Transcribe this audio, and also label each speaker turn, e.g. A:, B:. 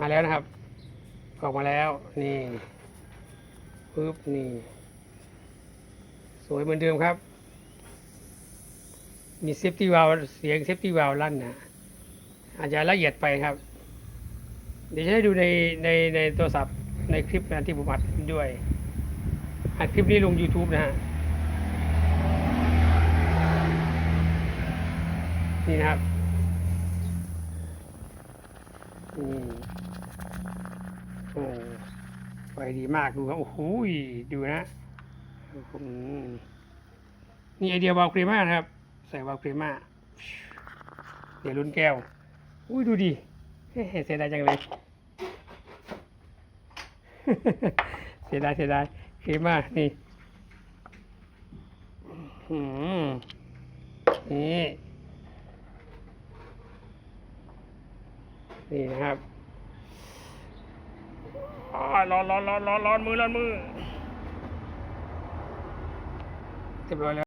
A: มาแล้วนะครับ ออกมาแล้วนี่ปึ๊บนี่ สวยเหมือนเดิมครับ มีเซฟตี้วาลเสียงเซฟตี้วาลลั่นนะอาจจะละเอียดไปครับ เดี๋ยวจะให้ดูในในในโทรศัพท์ในคลิปนะที่ผมอัดด้วยอัดคลิปนี้ลง YouTube นะฮะนี่นะครับ นี่โอ้ไฟดีมากดูครับ โอ้โหดูนะนี่ไอเดียวาล์วครีม่าครับ ใส่วาล์วครีม่าเดี๋ยวลุ้นแก้ว อุ้ยดูดิเฮ้เสียดายจังเลย เสียดายเสียดายครีม่านี่อืมนี่ นี่นะครับอ๋อร้อนร้อนร้อนร้อนร้อนมือร้อนมือเรียบร้อยแล้ว